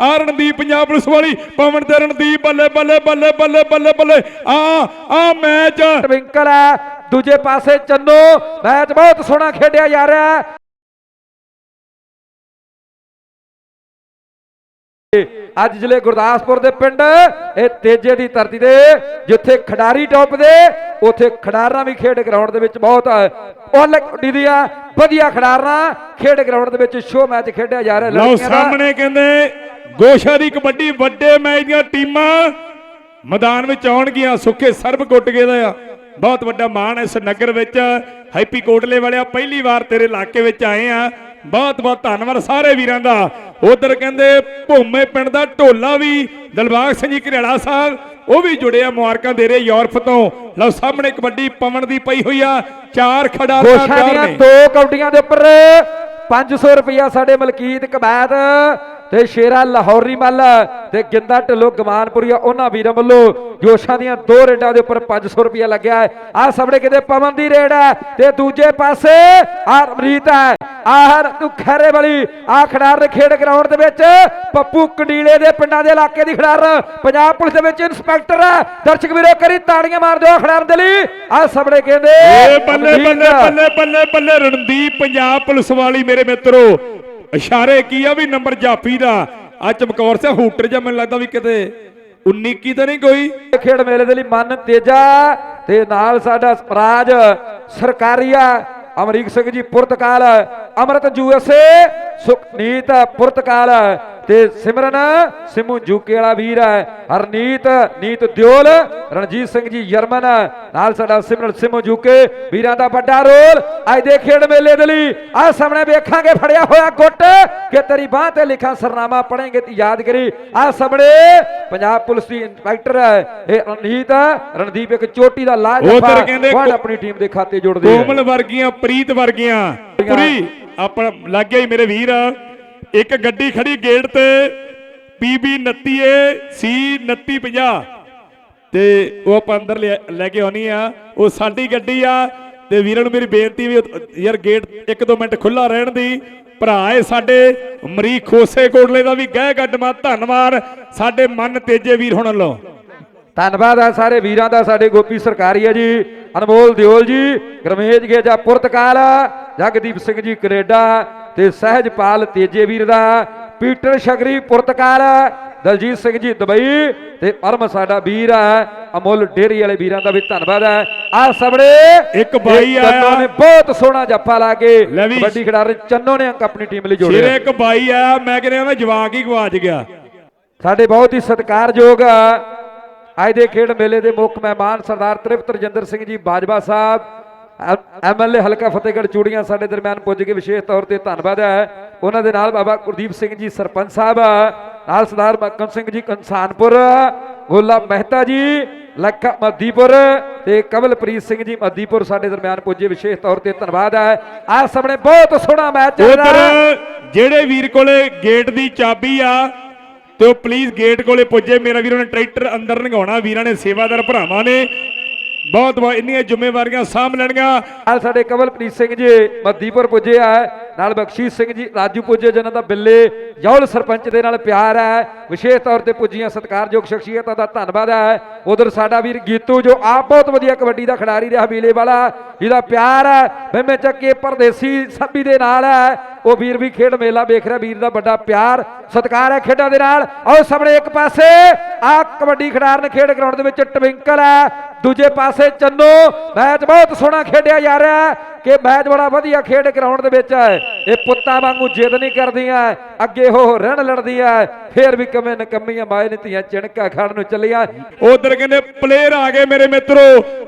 ਆ ਰਣਦੀਪ ਪੰਜਾਬ ਪੁਲਿਸ ਵਾਲੀ ਪਵਨ ਤੇ ਰਣਦੀਪ ਬੱਲੇ ਬੱਲੇ ਬੱਲੇ ਬੱਲੇ ਬੱਲੇ ਬੱਲੇ। ਆ ਆ ਮੈਚ। ਟਵਿੰਕਲ ਹੈ ਦੂਜੇ ਪਾਸੇ ਚੰਨੋ ਮੈਚ ਬਹੁਤ ਸੋਹਣਾ ਖੇਡਿਆ ਜਾ ਰਿਹਾ ਹੈ। ਅੱਜ ਜ਼ਿਲ੍ਹੇ ਗੁਰਦਾਸਪੁਰ ਦੇ ਪਿੰਡ ਇਹ ਤੇਜੇ ਦੀ ਧਰਤੀ ਦੇ ਜਿੱਥੇ ਖਿਡਾਰੀ ਟੌਪ ਦੇ ਉੱਥੇ ਖਿਡਾਰਾਂ ਵੀ ਖੇਡ ਗਰਾਊਂਡ ਦੇ ਵਿੱਚ ਬਹੁਤ ਉਹਲੇ ਕੁੱਡੀ ਦੀਆਂ ਵਧੀਆ ਖਿਡਾਰਾਂ ਖੇਡ ਗਰਾਊਂਡ ਦੇ ਵਿੱਚ ਸ਼ੋ ਮੈਚ ਖੇਡਿਆ ਜਾ ਰਿਹਾ ਲਓ ਦਾ। ਸਾਹਮਣੇ ਕਹਿੰਦੇ ਗੋਸ਼ਾ ਦੀ ਕਬੱਡੀ ਵੱਡੇ ਮੈਚ ਦੀਆਂ ਟੀਮਾਂ ਮੈਦਾਨ ਵਿੱਚ ਆਉਣਗੀਆਂ ਸੁੱਖੇ ਸਰਬ ਗੁੱਟਗੇ ਦਾ ਆ। ਬਹੁਤ ਵੱਡਾ ਮਾਣ ਇਸ ਨਗਰ ਵਿੱਚ। ਹੈਪੀ ਕੋਟਲੇ ਵਾਲਿਆ ਪਹਿਲੀ ਵਾਰ ਤੇਰੇ ਇਲਾਕੇ ਵਿੱਚ ਆਏ ਆ। ਬਹੁਤ ਬਹੁਤ ਧੰਨਵਾਦ ਸਾਰੇ ਵੀਰਾਂ ਦਾ। ਉਧਰ ਕਹਿੰਦੇ ਭੂਮੇ ਪਿੰਡ ਦਾ ਢੋਲਾ ਵੀ ਦਲਬਾਗ ਸਿੰਘ ਜੀ ਘਰਿਆਲਾ ਸਾਹਿਬ ਉਹ ਵੀ ਜੁੜੇ ਆ ਮੁਬਾਰਕਾਂ ਦੇ ਰਹੇ ਯੂਰਪ ਤੋਂ। ਲਓ ਸਾਹਮਣੇ ਕਬੱਡੀ ਪਵਨ ਦੀ ਪਈ ਹੋਈ ਆ ਚਾਰ ਖੜਾ ਦੀਆਂ ਦੋ ਕੌਡੀਆਂ ਦੇ ਉੱਪਰ 500 ਰੁਪਇਆ ਸਾਡੇ ਮਲਕੀਤ ਕਬੈਤ। ਤੇ ਸ਼ੇਰਾ ਲਾਹੌਰੀ ਮੱਲ ਤੇ ਗਿੰਦਾ ਢਿੱਲੋਂ ਗਮਾਨਪੁਰੀਆ ਉਹਨਾਂ ਵੀਰਾਂ ਵੱਲੋਂ ਜੋਸ਼ਾਂ ਦੀਆਂ ਦੋ ਰੇਡਾਂ ਦੇ ਉੱਪਰ 500 ਰੁਪਇਆ ਲੱਗਿਆ ਹੈ। ਆ ਸਾਹਮਣੇ ਕਿਤੇ ਪਵਨ ਦੀ ਰੇਡ ਹੈ ਤੇ ਦੂਜੇ ਪਾਸੇ ਆ ਅਮਰੀਤ ਹੈ। ਆਹ ਤੂੰ ਖੈਰੇ ਵਾਲੀ ਆ ਖਿਡਾਰ ਖੇਡ ਗਰਾਊਂਡ ਦੇ ਵਿੱਚ ਪੱਪੂ ਕੰਡੀਲੇ ਦੇ ਪਿੰਡਾਂ ਦੇ ਇਲਾਕੇ ਦੀ ਖਿਡਾਰ ਪੰਜਾਬ ਪੁਲਿਸ ਦੇ ਵਿੱਚ ਇੰਸਪੈਕਟਰ ਹੈ। ਦਰਸ਼ਕ ਵੀਰੋ ਕਰੀ ਤਾੜੀਆਂ ਮਾਰ ਦਿਓ ਖਿਡਾਰ ਦੇ ਲਈ ਆ ਸਾਹਮਣੇ ਕਹਿੰਦੇ ਬੱਲੇ ਬੱਲੇ ਬੱਲੇ ਬੱਲੇ ਰਣਦੀਪ ਪੰਜਾਬ ਪੁਲਿਸ ਵਾਲੀ ਮੇਰੇ ਮਿੱਤਰੋ ਇਸ਼ਾਰੇ ਕੀ ਆ ਵੀ ਨੰਬਰ ਜਾਫੀ ਦਾ? ਆ ਚਮਕੌਰ ਸੇ ਹੂਟਰ ਜਾਂ ਮੈਨੂੰ ਲੱਗਦਾ ਵੀ ਕਿਤੇ 19 ਕੀ ਤਾਂ ਨਹੀਂ ਕੋਈ? ਖੇਡ ਮੇਲੇ ਦੇ ਲਈ ਮਨ ਤੇਜਾ ਤੇ ਨਾਲ ਸਾਡਾ ਰਾਜ ਸਰਕਾਰੀਆ ਅਮਰੀਕ ਸਿੰਘ ਜੀ ਪੁਰਤਕਾਲ ਅਮਰਤ ਯੂਐਸਏ ਸੁਖਨੀਤ ਪੁਰਤਕਾਲ ਤੇ ਸਿਮਰਨ ਸਿਮੂ ਜੂਕੇ ਵਾਲਾ ਵੀਰ ਹੈ ਹਰਨੀਤ ਨੀਤ ਦਿਓਲ ਰਣਜੀਤ ਸਿੰਘ ਜੀ ਜਰਮਨ ਨਾਲ ਸਾਡਾ ਸਿਮਰਨ ਸਿਮੂ ਜੂਕੇ ਵੀਰਾਂ ਦਾ ਵੱਡਾ ਰੋਲ। ਅੱਜ ਦੇ ਖੇਡ ਮੇਲੇ ਦੇ ਲਈ ਆ ਸਾਹਮਣੇ ਵੇਖਾਂਗੇ ਫੜਿਆ ਹੋਇਆ ਗੁੱਟ। ਕਿ ਤੇਰੀ ਬਾਹ ਤੇ ਲਿਖਾਂ ਸਰਨਾਮਾ ਪੜਾਂਗੇ ਤੇ ਯਾਦ ਕਰੀ। ਆ ਸਾਹਮਣੇ ਪੰਜਾਬ ਪੁਲਿਸ ਦੀ ਇੰਸਪੈਕਟਰ ਹੈ ਇਹ ਰਣਜੀਤ ਰਣਦੀਪ ਇੱਕ ਚੋਟੀ ਦਾ ਲਾਜ ਉੱਧਰ ਕਹਿੰਦੇ ਵਾਰਡ ਕੋ- ਆਪਣੀ ਟੀਮ ਦੇ ਖਾਤੇ ਜੋੜਦੇ ਕੋਮਲ ਵਰਗੀਆਂ ਪ੍ਰੀਤ ਵਰਗੀਆਂ। ਪੂਰੀ ਆਪਣਾ ਲੱਗ ਗਿਆ ਹੀ ਮੇਰੇ ਵੀਰ। ਇੱਕ ਗੱਡੀ ਖੜੀ ਗੇਟ ਤੇ ਪੀਬੀ 29 ਸੀ 2950 ਤੇ ਉਹ ਆਪਾਂ ਅੰਦਰ ਲੈ ਕੇ ਆਉਣੀ ਆ। ਉਹ ਸਾਡੀ ਗੱਡੀ ਆ ਤੇ ਵੀਰਾਂ ਨੂੰ ਮੇਰੀ ਬੇਨਤੀ ਵੀ ਯਾਰ ਗੇਟ ਇੱਕ ਦੋ ਮਿੰਟ ਖੁੱਲਾ ਰਹਿਣ ਦੀ। ਭਰਾ ਏ ਸਾਡੇ ਮਰੀ ਖੋਸੇ ਕੋਟਲੇ ਦਾ ਵੀ ਗਹਿ ਗੱਡਮਾ ਧੰਨਵਾਦ ਸਾਡੇ ਮਨ ਤੇਜੇ ਵੀਰ ਹੁਣ ਲੋ ਧੰਨਵਾਦ ਆ ਸਾਰੇ ਵੀਰਾਂ ਦਾ, ਸਾਡੇ ਗੋਪੀ ਸਰਕਾਰੀ ਹੈ ਜੀ, ਅਨਮੋਲ ਦਿਓਲ ਜੀ, ਗਰਮੇਜ ਗੇਜਾ ਪੁਰਤਕਾਲ ਜਗਦੀਪ ਸਿੰਘ ਜੀ ਕੈਨੇਡਾ ਤੇ ਸਹਿਜਪਾਲ ਤੇਜੇ ਵੀਰ ਦਾ ਪੀਟਰ ਸ਼ਗਰੀ ਪੁਰਤਕਾਲ ਦਲਜੀਤ ਸਿੰਘ ਜੀ ਦੁਬਈ ਤੇ ਪਰਮ ਸਾਡਾ ਵੀਰ ਹੈ ਅਮੁੱਲ ਡੇਰੀ ਵਾਲੇ ਵੀਰਾਂ ਦਾ ਵੀ ਧੰਨਵਾਦ ਹੈ ਆ ਸਾਹਮਣੇ ਇੱਕ ਬਾਈ ਇਹ ਚੰਨੋ ਆਇਆ। ਨੇ ਬਹੁਤ ਸੋਹਣਾ ਜੱਫਾ ਲਾ ਕੇ ਲੈ ਵੀ। ਕਬੱਡੀ ਖਿਡਾਰੀ ਚੰਨੋ ਨੇ ਅੰਕ ਆਪਣੀ ਟੀਮ ਲਈ ਸਿਰੇ ਜੋੜਿਆ ਇੱਕ ਬਾਈ ਆ ਮੈਂ ਕਹਿੰਦਾ ਮੈਂ ਜਵਾਕ ਹੀ ਗਵਾਚ ਗਿਆ ਸਾਡੇ ਬਹੁਤ ਹੀ ਸਤਿਕਾਰਯੋਗ ਅੱਜ ਦੇ ਖੇਡ ਮੇਲੇ ਦੇ ਮੁੱਖ ਮਹਿਮਾਨ ਸਰਦਾਰ ਤ੍ਰਿਪਤ ਰਜਿੰਦਰ ਸਿੰਘ ਜੀ ਬਾਜਵਾ ਸਾਹਿਬ ਐਮਐਲਏ ਹਲਕਾ ਫਤਿਹਗੜ੍ਹ ਚੂੜੀਆਂ ਸਾਡੇ ਦਰਮਿਆਨ ਪੁੱਜ ਕੇ ਵਿਸ਼ੇਸ਼ ਤੌਰ ਤੇ ਧੰਨਵਾਦ ਹੈ। ਉਹਨਾਂ ਦੇ ਨਾਲ ਬਾਬਾ ਗੁਰਦੀਪ ਸਿੰਘ ਜੀ ਸਰਪੰਚ ਸਾਹਿਬ, ਨਾਲ ਸਰਦਾਰ ਮੱਕਮ ਸਿੰਘ ਜੀ ਕੰਸਾਨਪੁਰ ਗੋਲਾ ਮਹਿਤਾ ਜੀ, ਲੱਖਾ ਮਦੀਪੁਰ ਤੇ ਕਮਲਪ੍ਰੀਤ ਸਿੰਘ ਜੀ ਮਦੀਪੁਰ ਸਾਡੇ ਦਰਮਿਆਨ ਪੁੱਜੇ ਵਿਸ਼ੇਸ਼ ਤੌਰ ਤੇ ਧੰਨਵਾਦ ਹੈ। ਆ ਸਾਹਮਣੇ ਬਹੁਤ ਸੋਹਣਾ ਮੈਚ ਚੱਲ ਰਿਹਾ। ਜਿਹੜੇ ਵੀਰ ਕੋਲੇ ਗੇਟ ਦੀ ਚਾਬੀ ਆ, ਤੇ ਉਹ ਪਲੀਜ਼ ਗੇਟ ਕੋਲੇ ਪੁੱਜੇ। ਮੇਰਾ ਵੀਰ ਉਹਨੇ ਟਰੈਕਟਰ ਅੰਦਰ ਲੰਘਾਉਣਾ। ਵੀਰਾਂ ਨੇ ਸੇਵਾਦਾਰ ਭਰਾਵਾਂ ਨੇ। ਬਹੁਤ ਬਹੁਤ ਇੰਨੀਆਂ ਜ਼ਿੰਮੇਵਾਰੀਆਂ ਸਾਂਭ ਲੈਣੀਆਂ। ਨਾਲ ਸਾਡੇ ਕਮਲਪ੍ਰੀਤ ਸਿੰਘ ਜੀ ਮਦੀਪੁਰ ਪੁੱਜੇ ਆ। ਨਾਲ ਬਖਸ਼ੀਸ਼ ਸਿੰਘ ਜੀ, ਰਾਜੂ ਪੁੱਜੇ ਜਿਨ੍ਹਾਂ ਦਾ ਬਿੱਲੇ ਜੌਲ ਸਰਪੰਚ ਦੇ ਨਾਲ ਪਿਆਰ ਹੈ। ਵਿਸ਼ੇਸ਼ ਤੌਰ ਤੇ ਪੁੱਜੀਆਂ ਸਤਿਕਾਰਯੋਗ ਸ਼ਖਸੀਅਤਾਂ ਦਾ ਧੰਨਵਾਦ ਹੈ। ਉਧਰ ਸਾਡਾ ਵੀਰ ਗੀਤੂ ਜੋ ਆਪ ਬਹੁਤ ਵਧੀਆ ਕਬੱਡੀ ਦਾ ਖਿਡਾਰੀ ਰਿਹਾ ਬੀਲੇ ਵਾਲਾ, ਜਿਹਦਾ ਪਿਆਰ ਹੈ। ਮਹਿਮੇ ਚੱਕੇ ਪਰਦੇਸੀ ਸੱਬੀ ਦੇ ਨਾਲ ਹੈ। ਉਹ ਵੀਰ ਵੀ ਖੇਡ ਮੇਲਾ ਵੇਖ ਰਿਹਾ, ਵੀਰ ਦਾ ਵੱਡਾ ਪਿਆਰ, ਸਤਿਕਾਰ ਹੈ ਖੇਡਾਂ ਦੇ ਨਾਲ। ਆਓ ਸਾਹਮਣੇ ਇੱਕ ਪਾਸੇ, ਆ ਕਬੱਡੀ ਖਿਡਾਰਨ ਖੇਡ ਗਰਾਊਂਡ ਦੇ ਵਿੱਚ ਟਵਿੰਕਲ ਹੈ। ਦੂਜੇ ਪਾਸੇ ਚੰਨੋ, ਮੈਚ ਬਹੁਤ ਸੋਹਣਾ ਖੇਡਿਆ ਜਾ ਰਿਹਾ ਕਿ ਮੈਚ ਬੜਾ ਵਧੀਆ ਖੇਡ ਗਰਾਊਂਡ ਦੇ ਵਿੱਚ ਹੈ। ਇਹ ਪੁੱਤਾਂ ਵਾਂਗੂ ਜਿੱਦ ਨਹੀਂ ਕਰਦੀਆਂ। ਅੱਗੇ ਹੋ ਰਹਿਣ ਲੜਦੀਆਂ ਫੇਰ ਵੀ ਕਮੇ ਨਕਮੀਆਂ ਮਾਏ ਨੇ ਧੀਆਂ ਚਿਣਕਾ ਖਾਣ ਨੂੰ ਚੱਲੀਆਂ। ਉਧਰ ਕਹਿੰਦੇ ਪਲੇਅਰ ਆ ਗਏ ਮੇਰੇ ਮਿੱਤਰੋ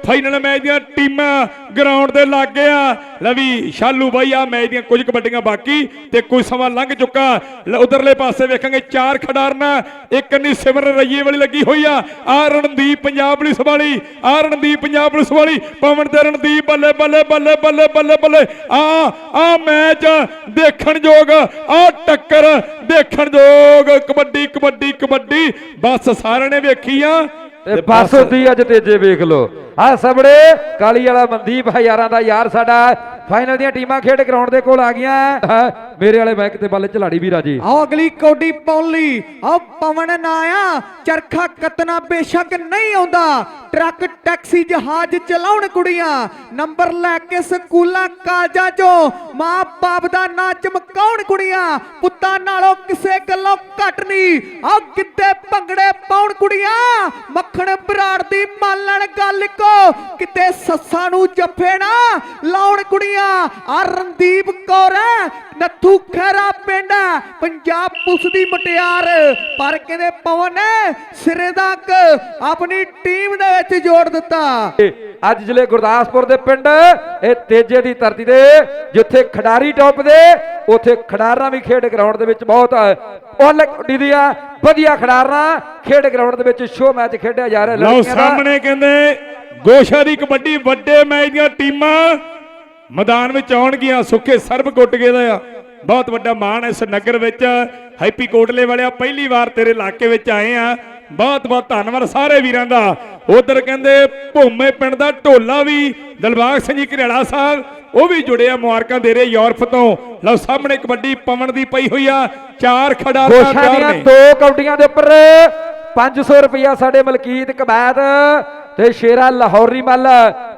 ਫਾਈਨਲ ਮੈਚ ਦੀਆਂ ਟੀਮਾਂ ਗਰਾਊਂਡ ਦੇ ਲੱਗੇ ਆ। ਲਵੀ ਸ਼ਾਲੂ ਬਾਈ ਆ ਮੈਚ ਦੀਆਂ ਕੁਝ ਕਬੱਡੀਆਂ ਬਾਕੀ ਤੇ ਕੁਝ ਸਮਾਂ ਲੰਘ ਚੁੱਕਾ। ਉਧਰਲੇ ਪਾਸੇ ਵੇਖਾਂਗੇ, ਚਾਰ ਖਿਡਾਰਨਾ, ਇੱਕ ਨਹੀਂ ਸਿਮਰ ਰਈਏ ਵਾਲੀ ਲੱਗੀ ਹੋਈ ਆ। ਆ ਰਣਦੀਪ ਪੰਜਾਬ ਪੁਲਿਸ ਵਾਲੀ ਆ ਰਣਦੀਪ ਪੰਜਾਬ ਪੁਲਿਸ ਵਾਲੀ, ਪਵਨ ਤੇ ਰਣਦੀਪ ਬੱਲੇ ਬੱਲੇ ਬੱਲੇ ਬੱਲੇ ਬੱਲੇ ਬੱਲੇ। ਆ ਆ ਮੈਚ ਦੇਖਣ ਯੋਗ ਆ ਟੱਕਰ ਦੇਖਣ ਯੋਗ ਕਬੱਡੀ ਕਬੱਡੀ ਕਬੱਡੀ। ਬਸ ਸਾਰਿਆਂ ਨੇ ਵੇਖੀ ਆ ਤੇ ਬਸ ਹੁੰਦੀ ਅੱਜ ਤੇਜੇ ਵੇਖ ਲੋ ਆ ਸਬੜੇ ਕਾਲੀ ਵਾਲਾ ਮਨਦੀਪ ਹਜ਼ਾਰਾਂ ਦਾ ਯਾਰ ਸਾਡਾ। ਫਾਈਨਲ ਦੀਆਂ ਟੀਮਾਂ ਖੇਡ ਗਰਾਊਂਡ ਦੇ ਕੋਲ ਆ ਗਈਆਂ ਮੇਰੇ ਵਾਲੇ ਬੈਕ ਤੇ ਬੱਲ ਝਲਾੜੀ ਵੀ ਰਾਜੀ ਆਓ ਅਗਲੀ ਕੌਡੀ ਪਾਉਣ ਆਓ ਪਵਨ ਨਾ ਚਰਖਾ ਕਤਨਾ ਬੇਸ਼ੱਕ ਨਹੀਂ ਆਉਂਦਾ। ਟਰੱਕ, ਟੈਕਸੀ, ਜਹਾਜ਼ ਚਲਾਉਣ ਕੁੜੀਆਂ। ਨੰਬਰ ਲੈ ਕੇ ਸਕੂਲਾਂ, ਕਾਲਜਾਂ 'ਚੋਂ ਮਾਂ ਬਾਪ ਦਾ ਨਾਂ ਚਮਕਾਉਣ ਕੁੜੀਆਂ। ਪੁੱਤਾਂ ਨਾਲੋਂ ਕਿਸੇ ਗੱਲੋਂ ਘੱਟ ਨਹੀਂ। ਆਓ ਕਿੱਤੇ ਭੰਗੜੇ ਪਾਉਣ ਕੁੜੀਆਂ। ਮੱਖਣ ਬਰਾੜ ਦੀ ਮਾਲਣ ਗੱਲ ਕੋ। ਕਿਤੇ ਸੱਸਾਂ ਨੂੰ ਜੱਫੇ ਨਾ ਲਾਉਣ ਕੁੜੀਆਂ। ਆ ਰਣਦੀਪ ਕੌਰ ਨੱਥੂ ਖੈਰਾ ਪਿੰਡ ਪੰਜਾਬ ਪੁਲਿਸ ਦੀ ਮਟਿਆਰ ਪਰ ਕਹਿੰਦੇ ਪਵਨ ਨੇ ਸਿਰੇ ਤੱਕ ਆਪਣੀ ਟੀਮ ਦੇ ਵਿੱਚ ਜੋੜ ਦਿੱਤਾ ਅੱਜ ਜ਼ਿਲ੍ਹੇ ਗੁਰਦਾਸਪੁਰ ਦੇ ਪਿੰਡ ਇਹ ਤੇਜੇ ਦੀ ਧਰਤੀ ਦੇ ਜਿੱਥੇ ਖਿਡਾਰੀ ਟੌਪ ਦੇ ਉੱਥੇ ਖਿਡਾਰਾਂ ਵੀ ਖੇਡ ਗਰਾਊਂਡ ਦੇ ਵਿੱਚ ਬਹੁਤ ਉਹਲੇ ਕੁੱਡੀ ਦੀਆਂ ਵਧੀਆ ਖਿਡਾਰਾਂ ਖੇਡ ਗਰਾਊਂਡ ਦੇ ਵਿੱਚ ਸ਼ੋ ਮੈਚ ਖੇਡਿਆ ਜਾ ਰਿਹਾ ਲਓ ਲੜਕੀਆਂ ਦਾ। ਸਾਹਮਣੇ ਕਹਿੰਦੇ ਗੋਸ਼ਾ ਦੀ ਕਬੱਡੀ ਵੱਡੇ ਮੈਚ ਦੀਆਂ ਟੀਮਾਂ ਮੈਦਾਨ ਵਿੱਚ ਆਉਣਗੀਆਂ ਸੁੱਖੇ ਸਰਬ ਗੁੱਟਗੇ ਦਾ ਬਹੁਤ ਵੱਡਾ ਮਾਣ ਹੈ ਇਸ ਨਗਰ ਵਿੱਚ ਹੈਪੀ ਕੋਟਲੇ ਵਾਲਿਆ ਪਹਿਲੀ ਵਾਰ ਤੇਰੇ ਇਲਾਕੇ ਵਿੱਚ ਆਏ ਆ। ਬਹੁਤ ਬਹੁਤ ਧੰਨਵਾਦ ਸਾਰੇ ਵੀਰਾਂ ਦਾ। ਉਧਰ ਕਹਿੰਦੇ ਭੂਮੇ ਪਿੰਡ ਦਾ ਢੋਲਾ ਵੀ ਦਲਬਾਗ ਸਿੰਘ ਜੀ ਘਰਿਆਲਾ ਸਾਹਿਬ ਉਹ ਵੀ ਜੁੜੇ ਆ ਮੁਬਾਰਕਾਂ ਦੇ ਰਹੇ ਯੂਰਪ ਤੋਂ। ਲਓ ਸਾਹਮਣੇ ਕਬੱਡੀ ਪਵਨ ਦੀ ਪਈ ਹੋਈ ਆ ਚਾਰ ਤਿਆਰ ਦੀਆਂ ਦੋ ਕੌਡੀਆਂ ਦੇ ਉੱਪਰ 500 ਰੁਪਇਆ ਸਾਡੇ ਮਲਕੀਤ ਕਬੈਤ ਤੇ ਸ਼ੇਰਾ ਲਾਹੌਰੀ ਮੱਲ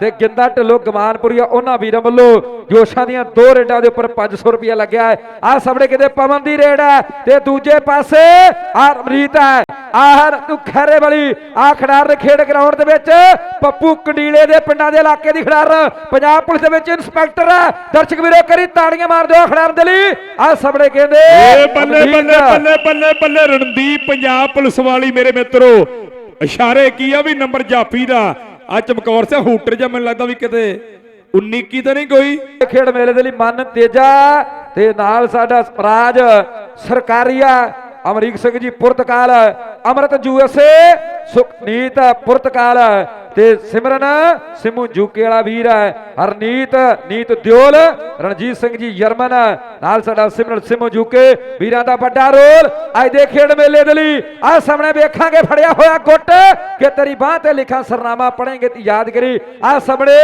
ਤੇ ਗਿੰਦਾ ਢਿੱਲੋਂ ਗਮਾਨਪੁਰੀਆ ਉਹਨਾਂ ਵੀਰਾਂ ਵੱਲੋਂ ਜੋਸ਼ਾਂ ਦੀਆਂ ਦੋ ਰੇਡਾਂ ਦੇ ਉੱਪਰ 500 ਰੁਪਇਆ ਲੱਗਿਆ ਹੈ ਆ ਸਾਹਮਣੇ ਕਿਤੇ ਪਵਨ ਦੀ ਰੇਡ ਹੈ ਤੇ ਦੂਜੇ ਪਾਸੇ ਆ ਅਮਰੀਤ ਹੈ ਆਹ ਤੂੰ ਖੈਰੇ ਵਾਲੀ ਆ ਖਿਡਾਰ ਖੇਡ ਗਰਾਊਂਡ ਦੇ ਵਿੱਚ ਪੱਪੂ ਕੰਡੀਲੇ ਦੇ ਪਿੰਡਾਂ ਦੇ ਇਲਾਕੇ ਦੀ ਖਿਡਾਰ ਪੰਜਾਬ ਪੁਲਿਸ ਦੇ ਵਿੱਚ ਇੰਸਪੈਕਟਰ ਹੈ ਦਰਸ਼ਕ ਵੀਰੋ ਕਰੀ ਤਾੜੀਆਂ ਮਾਰ ਦਿਓ ਖਿਡਾਰ ਦੇ ਲਈ ਆ ਸਾਹਮਣੇ ਕਹਿੰਦੇ। ਬੱਲੇ ਬੱਲੇ ਬੱਲੇ ਬੱਲੇ ਰਣਦੀਪ ਪੰਜਾਬ ਪੁਲਿਸ ਵਾਲੀ ਮੇਰੇ ਮਿੱਤਰੋ ਇਸ਼ਾਰੇ ਕੀ ਆ ਵੀ ਨੰਬਰ ਜਾਫੀ ਦਾ? ਆ ਚਮਕੌਰ ਸਿੰਘ ਹੂਟਰ ਜਾਂ ਮੈਨੂੰ ਲੱਗਦਾ ਵੀ ਕਿਤੇ 19 ਕੀ ਤਾਂ ਨਹੀਂ ਕੋਈ। ਖੇਡ ਮੇਲੇ ਦੇ ਲਈ ਮਨ ਤੇਜਾ ਤੇ ਨਾਲ ਸਾਡਾ ਰਾਜ ਸਰਕਾਰੀਆ ਅਮਰੀਕ ਸਿੰਘ ਜੀ ਪੁਰਤਕਾਲ ਅਮਰਤ ਯੂਐਸਏ ਸੁਖਨੀਤ ਪੁਰਤਕਾਲ ਤੇ ਸਿਮਰਨ ਸਿਮੂ ਜੂਕੇ ਵਾਲਾ ਵੀਰ ਹੈ ਹਰਨੀਤ ਨੀਤ ਦਿਓਲ ਰਣਜੀਤ ਸਿੰਘ ਜੀ ਜਰਮਨ ਨਾਲ ਸਾਡਾ ਸਿਮਰਨ ਸਿਮੂ ਜੂਕੇ ਵੀਰਾਂ ਦਾ ਵੱਡਾ ਰੋਲ। ਅੱਜ ਦੇ ਖੇਡ ਮੇਲੇ ਦੇ ਲਈ ਆ ਸਾਹਮਣੇ ਵੇਖਾਂਗੇ ਫੜਿਆ ਹੋਇਆ ਗੁੱਟ। ਕਿ ਤੇਰੀ ਬਾਹ ਤੇ ਲਿਖਾਂ ਸਰਨਾਮਾ ਪੜ੍ਹੇਂਗੇ ਤੇ ਯਾਦ ਕਰੀ। ਆ ਸਾਹਮਣੇ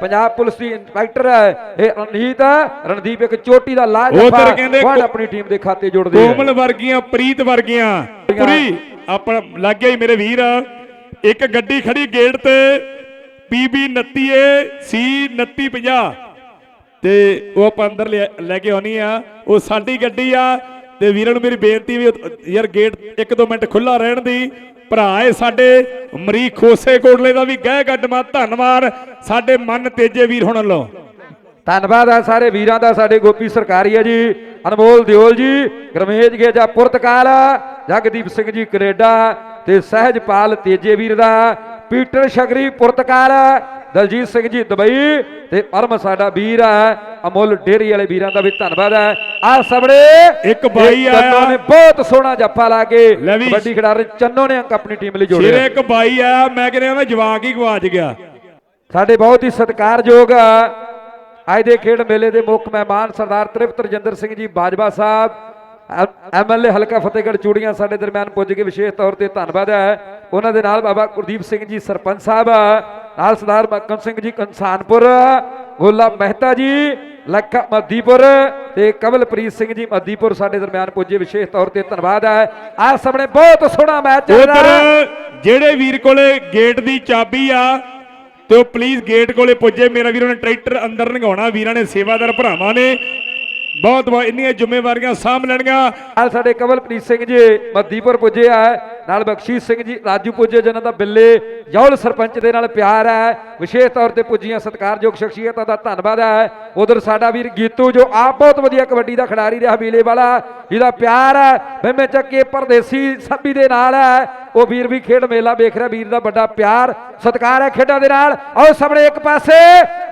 ਪੰਜਾਬ ਪੁਲਿਸ ਦੀ ਇੰਸਪੈਕਟਰ ਹੈ ਇਹ ਰਣਜੀਤ ਰਣਦੀਪ ਇੱਕ ਚੋਟੀ ਦਾ ਲਾਜ ਕੋ- ਆਪਣੀ ਟੀਮ ਦੇ ਖਾਤੇ ਜੋੜਦੇ ਕੋਮਲ ਵਰਗੀਆਂ ਪ੍ਰੀਤ ਵਰਗੀਆਂ। ਪੁਰੀ ਆਪਣਾ ਲੱਗਿਆ ਹੀ ਮੇਰੇ ਵੀਰ। ਇੱਕ ਗੱਡੀ ਖੜੀ ਗੇਟ ਤੇ ਪੀਬੀ 29 ਸੀ 2950 ਤੇ ਉਹ ਆਪਾਂ ਅੰਦਰ ਲੈ ਕੇ ਆਉਣੀ ਆ। ਉਹ ਸਾਡੀ ਗੱਡੀ ਆ। ਤੇ ਵੀਰਾਂ ਨੂੰ ਮੇਰੀ ਬੇਨਤੀ ਵੀ ਯਾਰ ਗੇਟ ਇੱਕ ਦੋ ਮਿੰਟ ਖੁੱਲਾ ਰਹਿਣ ਦੀ। ਭਰਾ ਏ ਸਾਡੇ ਮਰੀ ਖੋਸੇ ਕੋਟਲੇ ਦਾ ਵੀ ਗਹਿ ਗੱਡਮਾ ਧੰਨਵਾਦ। ਸਾਡੇ ਮਨ ਤੇਜੇ ਵੀਰ ਹੁਣ ਲੋ ਧੰਨਵਾਦ ਆ ਸਾਰੇ ਵੀਰਾਂ ਦਾ, ਸਾਡੇ ਗੋਪੀ ਸਰਕਾਰੀ ਹੈ ਜੀ, ਅਨਮੋਲ ਦਿਓਲ ਜੀ, ਗਰਮੇਜ ਗੇਜਾ ਪੁਰਤਕਾਲ ਜਗਦੀਪ ਸਿੰਘ ਜੀ ਕੈਨੇਡਾ ਤੇ ਸਹਿਜਪਾਲ ਤੇਜੇ ਵੀਰ ਦਾ ਪੀਟਰ ਸ਼ਗਰੀ ਪੁਰਤਕਾਲ ਦਲਜੀਤ ਸਿੰਘ ਜੀ ਦੁਬਈ ਤੇ ਪਰਮ ਸਾਡਾ ਵੀਰ ਹੈ ਅਮੁੱਲ ਡੇਰੀ ਵਾਲੇ ਵੀਰਾਂ ਦਾ ਵੀ ਧੰਨਵਾਦ ਹੈ ਆ ਸਬੜੇ ਇੱਕ ਬਾਈ ਆਇਆ। ਨੇ ਬਹੁਤ ਸੋਹਣਾ ਜੱਫਾ ਲਾ ਕੇ। ਕਬੱਡੀ ਖਿਡਾਰੀ ਚੰਨੋ ਨੇ ਅੰਕ ਆਪਣੀ ਟੀਮ ਲਈ ਜੋੜਿਆ ਸ਼ੇਰੇ ਇੱਕ ਬਾਈ ਆ ਮੈਂ ਕਹਿੰਦਾ ਮੈਂ ਜਵਾਕ ਹੀ ਗਵਾਚ ਗਿਆ ਸਾਡੇ ਬਹੁਤ ਹੀ ਸਤਿਕਾਰਯੋਗ ਅੱਜ ਦੇ ਖੇਡ ਮੇਲੇ ਦੇ ਮੁੱਖ ਮਹਿਮਾਨ ਸਰਦਾਰ ਤ੍ਰਿਪਤ ਰਜਿੰਦਰ ਸਿੰਘ ਜੀ ਬਾਜਵਾ ਸਾਹਿਬ ਐਮਐਲਏ ਹਲਕਾ ਫਤਿਹਗੜ੍ਹ ਚੂੜੀਆਂ ਸਾਡੇ ਦਰਮਿਆਨ ਪੁੱਜ ਕੇ ਵਿਸ਼ੇਸ਼ ਤੌਰ ਤੇ ਧੰਨਵਾਦ ਹੈ। ਉਹਨਾਂ ਦੇ ਨਾਲ ਬਾਬਾ ਗੁਰਦੀਪ ਸਿੰਘ ਜੀ ਸਰਪੰਚ ਸਾਹਿਬ, ਨਾਲ ਸਰਦਾਰ ਮੱਕਮ ਸਿੰਘ ਜੀ ਕੰਸਾਨਪੁਰ, ਗੋਲਾ ਮਹਿਤਾ ਜੀ, ਲੱਖਾ ਮਦੀਪੁਰ ਤੇ ਕਮਲਪ੍ਰੀਤ ਸਿੰਘ ਜੀ ਮਦੀਪੁਰ ਸਾਡੇ ਦਰਮਿਆਨ ਪੁੱਜੇ। ਵਿਸ਼ੇਸ਼ ਤੌਰ ਤੇ ਧੰਨਵਾਦ ਹੈ। ਆ ਸਾਹਮਣੇ ਬਹੁਤ ਸੋਹਣਾ ਮੈਚ ਚੱਲ ਰਿਹਾ। ਹੈ ਜਿਹੜੇ ਵੀਰ ਕੋਲੇ ਗੇਟ ਦੀ ਚਾਬੀ ਆ, ਤੇ ਉਹ ਪਲੀਜ਼ ਗੇਟ ਕੋਲੇ ਪੁੱਜੇ। ਮੇਰਾ ਵੀਰ ਉਹਨੇ ਟਰੈਕਟਰ ਅੰਦਰ ਲੰਘਾਉਣਾ। ਵੀਰਾਂ ਨੇ ਸੇਵਾਦਾਰ ਭਰਾਵਾਂ ਨੇ। ਬਹੁਤ ਬਹੁਤ ਇੰਨੀਆਂ ਜ਼ਿੰਮੇਵਾਰੀਆਂ ਸਾਂਭ ਲੈਣੀਆਂ। ਨਾਲ ਸਾਡੇ ਕਮਲਪ੍ਰੀਤ ਸਿੰਘ ਜੀ ਮਦੀਪੁਰ ਪੁੱਜੇ ਆ। ਨਾਲ ਬਖਸ਼ੀਸ਼ ਸਿੰਘ ਜੀ, ਰਾਜੂ ਪੁੱਜੇ, ਜਿਨ੍ਹਾਂ ਦਾ ਬਿੱਲੇ ਜੌਲ ਸਰਪੰਚ ਦੇ ਨਾਲ ਪਿਆਰ ਹੈ ਵਿਸ਼ੇਸ਼ ਤੌਰ ਤੇ ਪੁੱਜੀਆਂ ਸਤਿਕਾਰਯੋਗ ਸ਼ਖਸੀਅਤਾਂ ਦਾ ਧੰਨਵਾਦ ਹੈ ਉਧਰ ਸਾਡਾ ਵੀਰ ਗੀਤੂ, ਜੋ ਆਪ ਬਹੁਤ ਵਧੀਆ ਕਬੱਡੀ ਦਾ ਖਿਡਾਰੀ ਰਿਹਾ, ਬੀਲੇ ਵਾਲਾ, ਜਿਹਦਾ ਪਿਆਰ ਹੈ ਮੈਮੇ ਚੱਕੇ ਪਰਦੇਸੀ ਸਭੀ ਦੇ ਨਾਲ ਹੈ ਉਹ ਵੀਰ ਵੀ ਖੇਡ ਮੇਲਾ ਵੇਖ ਰਿਹਾ, ਵੀਰ ਦਾ ਵੱਡਾ ਪਿਆਰ, ਸਤਿਕਾਰ ਹੈ ਖੇਡਾਂ ਦੇ ਨਾਲ। ਆਓ ਸਾਹਮਣੇ ਇੱਕ ਪਾਸੇ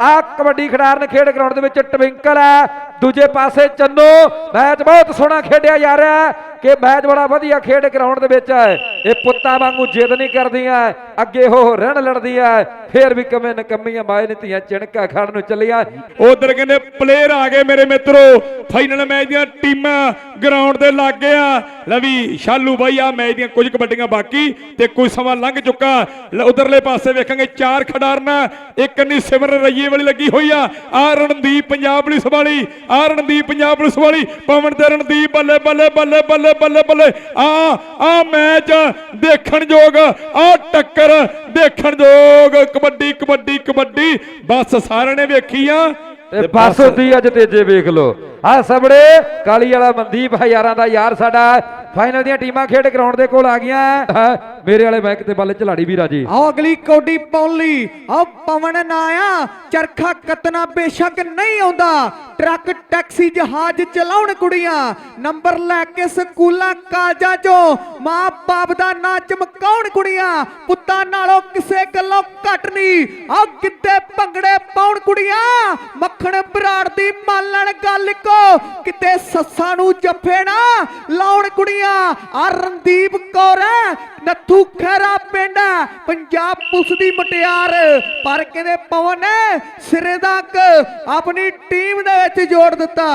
ਆ ਕਬੱਡੀ ਖਿਡਾਰਨ ਖੇਡ ਗਰਾਊਂਡ ਦੇ ਵਿੱਚ ਟਵਿੰਕਲ ਹੈ ਦੂਜੇ ਪਾਸੇ ਚੰਨੋ, ਮੈਚ ਬਹੁਤ ਸੋਹਣਾ ਖੇਡਿਆ ਜਾ ਰਿਹਾ ਕਿ ਮੈਚ ਬੜਾ ਵਧੀਆ ਖੇਡ ਗਰਾਊਂਡ ਦੇ ਵਿੱਚ ਹੈ। ਇਹ ਪੁੱਤਾਂ ਵਾਂਗੂ ਜਿੱਦ ਨਹੀਂ ਕਰਦੀਆਂ, ਅੱਗੇ ਉਹ ਰਣ ਲੜਦੀਆਂ ਫੇਰ ਵੀ ਕਮੇ ਨਕਮੀਆਂ ਮਾਏ ਨੇ ਧੀਆਂ ਚਿਣਕਾ ਖੜਨ ਨੂੰ ਚੱਲਿਆ। ਉਧਰ ਕਹਿੰਦੇ ਪਲੇਅਰ ਆ ਗਏ ਮੇਰੇ ਮਿੱਤਰੋ। ਫਾਈਨਲ ਮੈਚ ਦੀਆਂ ਟੀਮਾਂ ਗਰਾਊਂਡ ਦੇ ਲੱਗੇ ਆ। ਲਵੀ ਸ਼ਾਲੂ ਬਾਈ ਆ ਮੈਚ ਦੀਆਂ ਕੁਝ ਕਬੱਡੀਆਂ ਬਾਕੀ ਤੇ ਕੁਝ ਸਮਾਂ ਲੰਘ ਚੁੱਕਾ। ਉਧਰਲੇ ਪਾਸੇ ਵੇਖਾਂਗੇ ਚਾਰ ਖਿਡਾਰਨਾ। ਇੱਕ ਨਹੀਂ ਸਿਮਰਨ ਰਈਏ ਵਾਲੀ ਲੱਗੀ ਹੋਈ ਆ। ਆ ਰਣਦੀਪ ਪੰਜਾਬ ਪੁਲਿਸ ਵਾਲੀ ਆ ਰਣਦੀਪ ਪੰਜਾਬ ਪੁਲਿਸ ਵਾਲੀ, ਪਵਨ ਤੇ ਰਣਦੀਪ ਬੱਲੇ ਬੱਲੇ ਬੱਲੇ ਬੱਲੇ ਬੱਲੇ ਬੱਲੇ। ਆ ਆ ਮੈਚ ਦੇਖਣ ਯੋਗ ਆ ਟੱਕਰ ਦੇਖਣ ਯੋਗ ਕਬੱਡੀ ਕਬੱਡੀ ਕਬੱਡੀ। ਬਸ ਸਾਰਿਆਂ ਨੇ ਵੇਖੀ ਆ। ਤੇ ਬਸ ਹੁੰਦੀ ਅੱਜ ਤੇਜੇ ਵੇਖ ਲੋ ਆ ਸਬੜੇ ਕਾਲੀ ਵਾਲਾ ਮਨਦੀਪ ਹਜ਼ਾਰਾਂ ਦਾ ਯਾਰ ਸਾਡਾ। ਫਾਈਨਲ ਦੀਆਂ ਟੀਮਾਂ ਖੇਡ ਗਰਾਊਂਡ ਦੇ ਕੋਲ ਆ ਗਈਆਂ। ਮੇਰੇ ਵਾਲੇ ਬੈਕ ਤੇ ਬੱਲੇ ਝਲਾੜੀ ਵੀ ਰਾਜੀ ਆਓ ਅਗਲੀ ਕੌਡੀ ਪਾਉਣ ਲਈ। ਆਓ ਪਵਨ ਨਾ ਆ ਚਰਖਾ ਕਤਨਾ ਬੇਸ਼ੱਕ ਨਹੀਂ ਆਉਂਦਾ। ਟਰੱਕ, ਟੈਕਸੀ, ਜਹਾਜ਼ ਚਲਾਉਣ ਕੁੜੀਆਂ। ਨੰਬਰ ਲੈ ਕੇ ਸਕੂਲਾਂ, ਕਾਲਜਾਂ 'ਚੋਂ ਮਾਂ ਬਾਪ ਦਾ ਨਾਂ ਚਮਕਾਉਣ ਕੁੜੀਆਂ। ਪੁੱਤਾਂ ਨਾਲੋਂ ਕਿਸੇ ਗੱਲੋਂ ਘੱਟ ਨਹੀਂ। ਆਓ ਕਿੱਤੇ ਭੰਗੜੇ ਪਾਉਣ ਕੁੜੀਆਂ। ਮੱਖਣ ਬਰਾੜ ਦੀ ਮਾਲਣ ਗੱਲ ਕੋ। ਕਿਤੇ ਸੱਸਾਂ ਨੂੰ ਜੱਫੇ ਨਾ ਲਾਉਣ ਕੁੜੀਆਂ। ਆ ਰਣਦੀਪ ਕੌਰ ਨੱਥੂ ਖੈਰਾ ਪਿੰਡ ਪੰਜਾਬ ਪੁਲਿਸ ਦੀ ਮਟਿਆਰ। ਪਰ ਕਹਿੰਦੇ ਪਵਨ ਸਿਰੇ ਤੱਕ। ਆਪਣੀ ਟੀਮ ਦੇ ਵਿੱਚ ਜੋੜ ਦਿੱਤਾ।